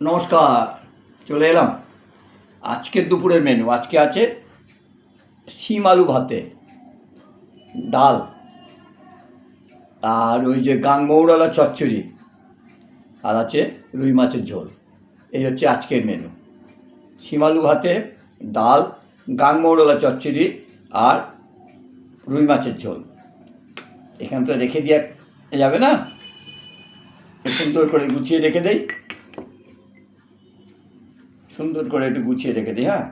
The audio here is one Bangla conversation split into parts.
নমস্কার, চলে এলাম। আজকের দুপুরের মেনু আজকে আছে শিম আলু ভাতে, ডাল, আর ওই যে গাংমৌড়ালা চচ্চড়ি, আর আছে রুই মাছের ঝোল। এই হচ্ছে আজকের মেনু শিম আলু ভাতে, ডাল গাংমৌড়ালা চচ্চড়ি, আর রুই মাছের ঝোল। এখানে তো রেখে দিয়ে যাবে না? সুন্দর করে গুছিয়ে রেখে দেই। সুন্দর করে একটু গুছিয়ে রেখে দিই হ্যাঁ?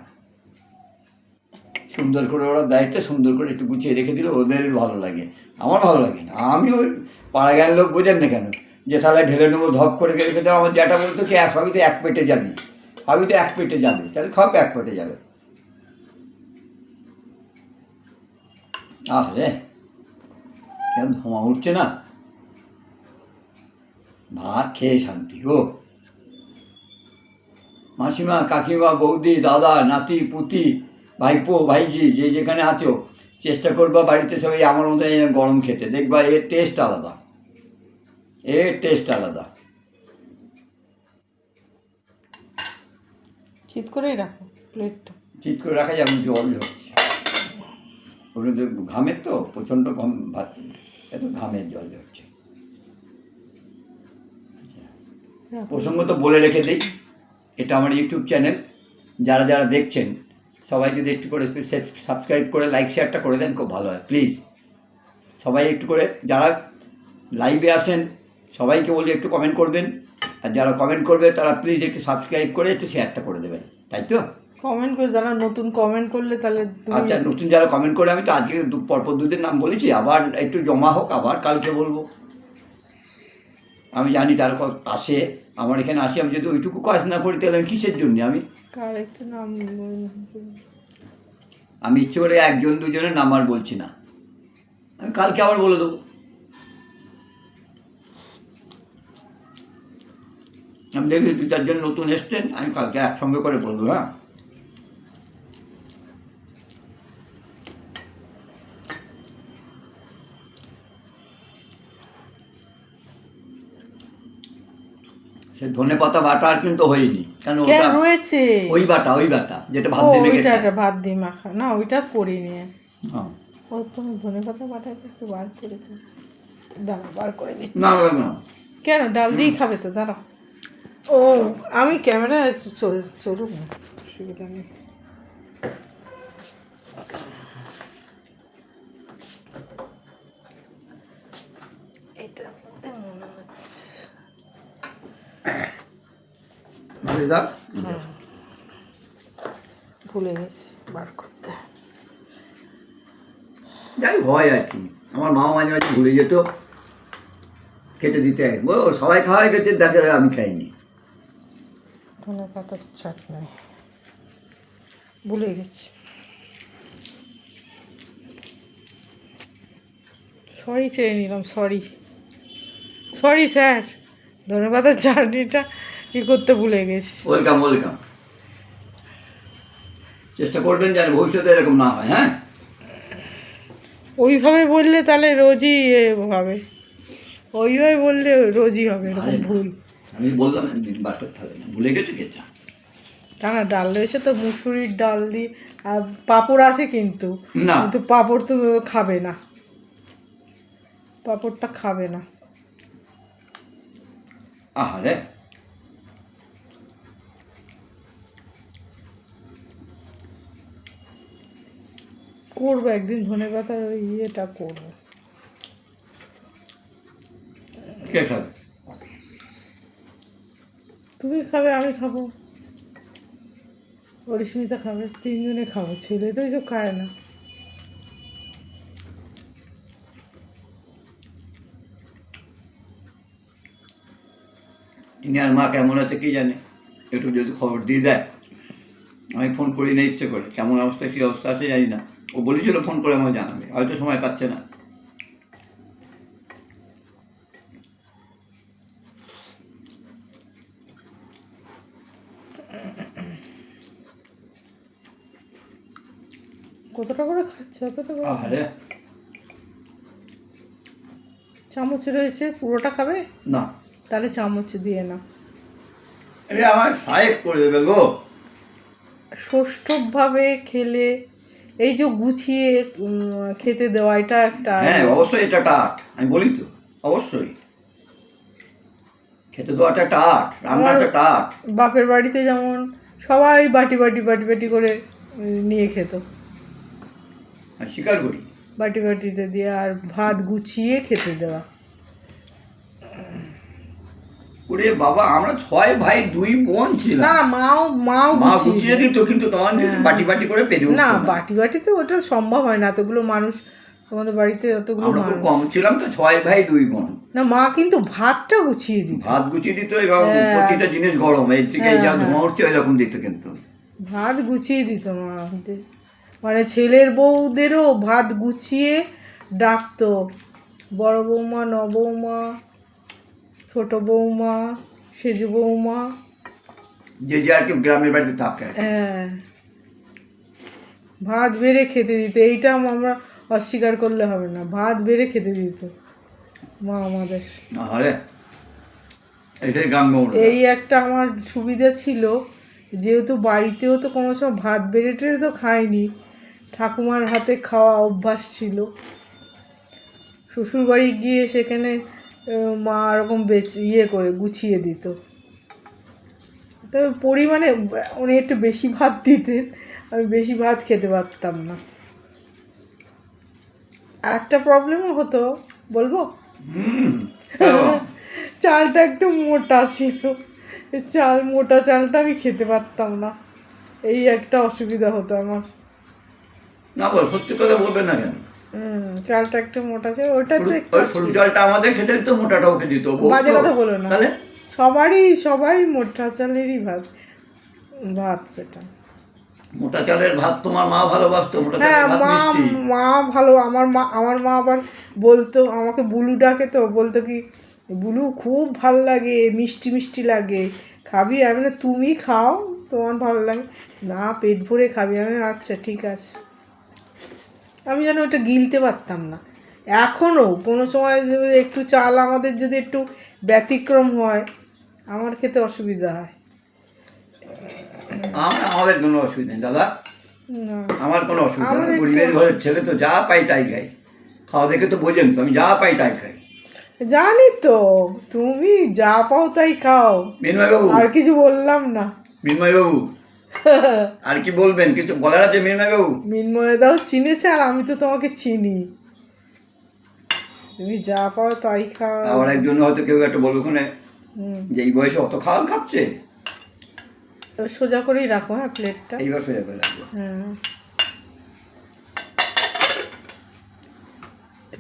সুন্দর করে ওরা দায়িত্ব, সুন্দর করে একটু গুছিয়ে রেখে দিলে ওদের ভালো লাগে। আমার ভালো লাগে না। আমি ওই পাড়া গায়ের লোক বোঝেন না কেন? যে তাহলে ঢেলে নেব, ধপ করে রেখে দেবো আমার জ্যাটা বলতো কি এক সবই তো এক পেটে যাবি। সবই তো এক পেটে যাবে। তাহলে সব এক পেটে যাবে। আহ রে, কেন ধোঁয়া উঠছে না? ভাত খেয়ে শান্তি। গো মাসিমা কাকিমা বৌদি দাদা নাতি পুতি ভাইপো ভাইজি যে যেখানে আছো চেষ্টা করবা বাড়িতে সবাই আমার মতো গরম খেতে। দেখবা এর টেস্ট আলাদা। এর টেস্ট আলাদা। চিত করেই রাখো প্লেটটা ঠিক করে রাখা যাবে জল ঝরছে ওটা তো ঘামের তো প্রচণ্ড ঘাম ভাত এত ঘামের জল ঝরছে প্রসঙ্গ তো বলে রেখে দিই। এটা আমার ইউটিউব চ্যানেল যারা যারা দেখছেন সবাই যদি একটু করে সাবস্ক্রাইব করে লাইক শেয়ারটা করে দেন খুব ভালো হয় প্লিজ সবাই একটু করে যারা লাইভে আসেন সবাইকে বলি একটু কমেন্ট করবেন। আর যারা কমেন্ট করবে তারা প্লিজ একটু সাবস্ক্রাইব করে একটু শেয়ারটা করে দেবেন তাই তো? কমেন্ট করে যারা নতুন কমেন্ট করলে তাহলে আচ্ছা নতুন যারা কমেন্ট করে আমি তো আজকে দু- পরপর দুদিন নাম বলেছি আবার একটু জমা হোক আবার কালকে বলব। আমি জানি তারা আসে আমার এখানে আসে আমি যদি ওইটুকু কাজ না করি তাহলে আমি কিসের জন্য? আমি। আমি ইচ্ছে করে একজন দুজনের নাম আর বলছি না। আমি কালকে আবার বলে দেবো। আমি দেখি দু চারজন নতুন এসছেন আমি কালকে একসঙ্গে করে বলব হ্যাঁ? সে ধনে পাতা বাটা আর কিন্তু হয়নি। কেন কেন ওটা রয়েছে? ওই বাটা ওই বাটা যেটা ভাত দিয়ে মেখে ওইটা ভাত দিয়ে মাখা। না ওইটা করিনি। ও। তুমি ধনে পাতা বাটা একটু বার করে দাঁড়া বার করে দিচ্ছি। না না, কেন? ডাল দিয়েই খাবে তো দাঁড়াও ও আমি ক্যামেরা চল চলুক সুবিধা নেই এটার মধ্যে মনে হচ্ছে ভুলে যাও ভুলে গেছি বার করতে। যাই হয় আর কি। আমার মা মাঝে মাঝে ভুলে যেত। খেতে দিতে ও সবাই খাওয়াই খেতে দেখা আমি খাইনি। ধনে পাতার চাটনি। ভুলে গেছি। সরি চেয়ে নিলাম সরি সরি স্যার ধনে পাতার চাটনিটা ই করতে ভুলে গেছি। ওয়েলকাম ওয়েলকাম চেষ্টা করবেন যেন ভবিষ্যতে এরকম না হয় হ্যাঁ? ওইভাবে বললে তাহলে রোজই হবে। ওইভাবে বললে রোজই হবে। ভুল। আমি বললাম দিন বার করতে হবে না। ভুলে গেছি কেটা তা না ডাল রয়েছে তো মুসুরির ডাল দিয়ে আর পাঁপড় আছে কিন্তু। না। কিন্তু পাঁপড় তো খাবে না। পাঁপড়টা খাবে না। আহারে। করব একদিন ধনে পাতার ওই ইয়েটা করব। কে খাবে? তুমি খাবে আমি খাব। পরিস্মিতা খাবে তিনজনে খাব ছেলে তো এইসব খায় না। আর মা কেমন আছে কি জানে? একটু যদি খবর দিয়ে দেয়। আমি ফোন করি না ইচ্ছে করে। কেমন অবস্থা কী অবস্থা আছে জানি না। ও বলেছিল ফোন করে আমাকে জানাবে হয়তো সময় পাচ্ছে না। কতটা করে খাচ্ছে অতটা করে? চামচ রয়েছে পুরোটা খাবে? না। তাহলে চামচ দিয়ে না এ আমার সাহেব করে দেবে গো। সুষ্ঠুভাবে খেলে এই যে গুছিয়ে খেতে দেওয়া এটা একটা হ্যাঁ অবশ্যই এটা একটা আর্ট আমি বলি তো অবশ্যই। খেতে দেওয়াটা একটা আর্ট রান্নাটা একটা আর্ট। বাপের বাড়িতে যেমন সবাই বাটি বাটি বাটি বাটি করে নিয়ে খেত। স্বীকার করি। বাটি বাটিতে দিয়ে আর ভাত গুছিয়ে খেতে দেওয়া। ওরে বাবা আমরা ছয় ভাই দুই বোন ছিলাম। না, মাও মাও মা গুছিয়ে দিত। কিন্তু তোমার বাটি বাটি করে পেরে না না। বাটি বাটিতে ওটা সম্ভব হয় না এতগুলো মানুষ তোমাদের বাড়িতে এতগুলো আমরা খুব কম ছিলাম তো ছয় ভাই দুই বোন। না মা কিন্তু ভাতটা গুছিয়ে দিত। ভাত গুছিয়ে দিত এবং প্রতিটা জিনিস গরম এর থেকে যা ধোঁয়া উঠছে ওইরকম দিত কিন্তু। ভাত গুছিয়ে দিত মা মানে ছেলের বউদেরও ভাত গুছিয়ে ডাকতো। বড় বৌমা নবৌমা ছোট বৌমা সেজ বৌমা। যে যে আর কি গ্রামের বাড়িতে থাকে হ্যাঁ। ভাত বেড়ে খেতে দিত এইটা আমরা অস্বীকার করলে হবে না। ভাত বেড়ে খেতে দিত মা আমাদের। এটাই এই একটা আমার সুবিধা ছিল যেহেতু বাড়িতেও তো কোনো সময় ভাত বেড়ে টেড়ে তো খাইনি ঠাকুমার হাতে খাওয়া অভ্যাস ছিল। শ্বশুরবাড়ি গিয়ে সেখানে মা এরকম বেচ ইয়ে করে গুছিয়ে দিত। তবে পরিমাণে উনি একটু বেশি ভাত দিতেন আমি বেশি ভাত খেতে পারতাম না। আর একটা প্রবলেমও হতো বলব? চালটা একটু মোটা ছিল। চাল মোটা চালটা আমি খেতে পারতাম না। এই একটা অসুবিধা হতো আমার। না বল সত্যি কথা বলবেন না কেন? চালটা একটু মোটা ছিল ওটা তো ওই সরু চালটা আমাদের খেতে দিত মোটাটা ওকে দিত বাজে কথা বলো না। তাহলে? সবারই সবাই মোটা চালেরই ভাত ভাত সেটা। মোটা চালের ভাত তোমার মা ভালোবাসতো মোটা হ্যাঁ চালের ভাত মা মিষ্টি। মা ভালো আমার মা আমার মা আবার বলতো আমাকে বুলু ডাকে তো বলতো কি বুলু খুব ভালো লাগে মিষ্টি মিষ্টি লাগে খাবি? আমি না তুমি খাও তোমার ভালো লাগে। না পেট ভরে খাবি। আমি আচ্ছা ঠিক আছে। আমি যেন ওটা গিলতে পারতাম না। এখনও কোনো সময় একটু চাল আমাদের যদি একটু ব্যতিক্রম হয় আমার খেতে অসুবিধা হয়। আমাদের কোনো অসুবিধা নেই দাদা। আমার কোনো অসুবিধা নেই। গরিবের ঘরের ছেলে তো যা পাই তাই খাই খাওয়া দেখে তো বোঝেন তো আমি যা পাই তাই খাই। জানি তো তুমি যা পাও তাই খাও। বাবু আর কিছু বললাম না। বাবু আর কি বলবেন? কিছু বলার আছে মিনময় বাবু? মিনময় দাও চিনেছে আর আমি তো তোমাকে চিনি। তুমি যা পাও তাই খাও। আবার একজন হয়তো কেউ একটা বলবে ওখানে যে এই বয়সে অত খাওয়ান খাচ্ছে? সোজা করেই রাখো হ্যাঁ প্লেটটা? এইবার সোজা করে রাখব।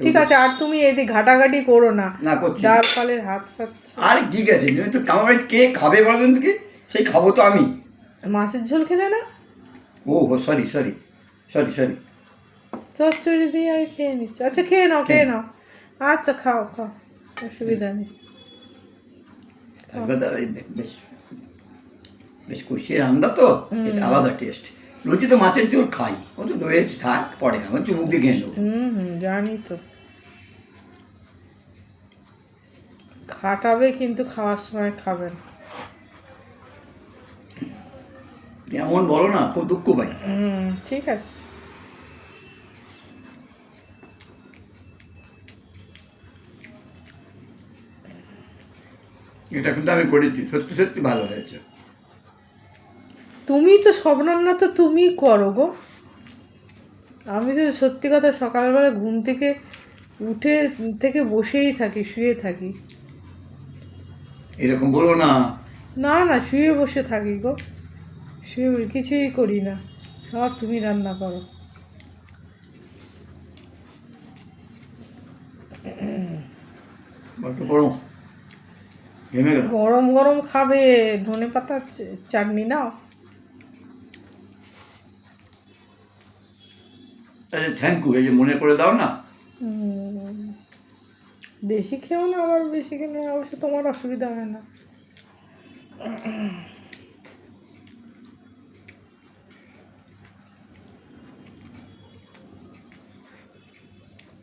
ঠিক আছে আর তুমি এদিকে ঘাটাঘাটি করো না। না করছি। ডাল ফালের হাত ফাত আর ঠিক আছে তুমি তো আমার কে খাবে বলবেন তো কি? সেই খাব তো আমি। মাছের ঝোল খেলে না? ও হো সরি সরি সরি সরি চচ্চড়ি দিয়ে আমি খেয়ে নিচ্ছি। আচ্ছা খেয়ে নাও খেয়ে নাও। আচ্ছা খাও খাও। অসুবিধা নেই। বেশ বেশ কষিয়ে রান্না তো। আলাদা টেস্ট রুচি তো মাছের ঝোল খাই। ও তো দইয়ে থাক পরে খাব। চুমুক দিয়ে খেয়ে নেব। জানি তো। খাটাবে কিন্তু খাওয়ার সময় খাবেন এমন বলো না খুব দুঃখ পাই। হুম ঠিক আছে। এটা কিন্তু আমি করেছি সত্যি সত্যি ভালো হয়েছে। তুমি তো সব রান্না তো তুমিই করো গো। আমি তো সত্যি কথা সকালবেলা ঘুম থেকে উঠে থেকে বসেই থাকি শুয়ে থাকি। এরকম বলো না। না না শুয়ে বসে থাকি গো। শুয়ে বসে- কিছুই করি না। সব তুমি রান্না করো। গরম গরম খাবে ধনে পাতার চ- চাটনি নাও। আরে থ্যাংক ইউ এই যে মনে করে দাও না। বেশি খেও না আবার বেশি খেলে অবশ্য তোমার অসুবিধা হয় না।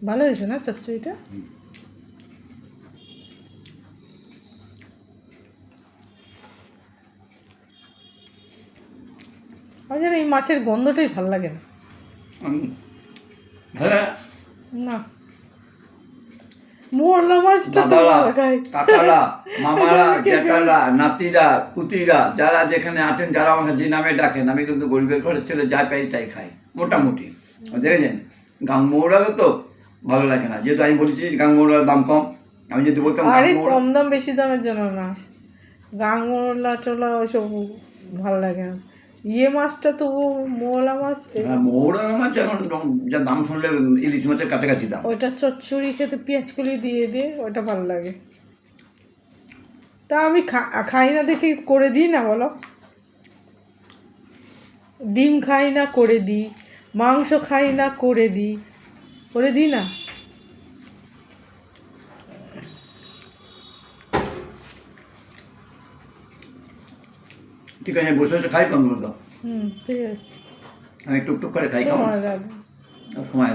ভালো হয়েছে না চচ্চড়িটা? আমার যেন এই মাছের গন্ধটাই ভালো লাগে না। হ্যাঁ। না। মোরলা মাছটা তো দাদারা কাকারা মামারা জ্যাঠারা নাতিরা পুতিরা যারা যেখানে আছেন যারা আমাকে যে নামে ডাকেন আমি কিন্তু গরিবের ঘরের ছেলে যা পাই তাই খাই মোটামুটি। দেখেছেন? গাংমৌড়ারও তো ভালো লাগে না। যেহেতু আমি বলেছি গাংমৌড়ার দাম কম আমি যদি বলতাম আরে কম দাম বেশি দামের জন্য না। গাঙ্গলা টোলা ওইসব ভালো লাগে না। ইয়ে মাছটা তো মোলা মাছ হ্যাঁ, মাছ এখন যা দাম শুনলে ইলিশ মাছের কাছাকাছি দাম। ওইটা চচ্চড়ি খেতে পেঁয়াজ কলি দিয়ে দিয়ে ওটা ভালো লাগে। তা আমি খাই না দেখে করে দিই না বলো? ডিম খাই না করে দিই মাংস খাই না করে দিই। করে দিই না? ঠিক আছে বসে বসে খাই কম দাও। হুম ঠিক আছে। আমি টুকটুক করে খাই কেমন? সময় লাগে সময় লাগে।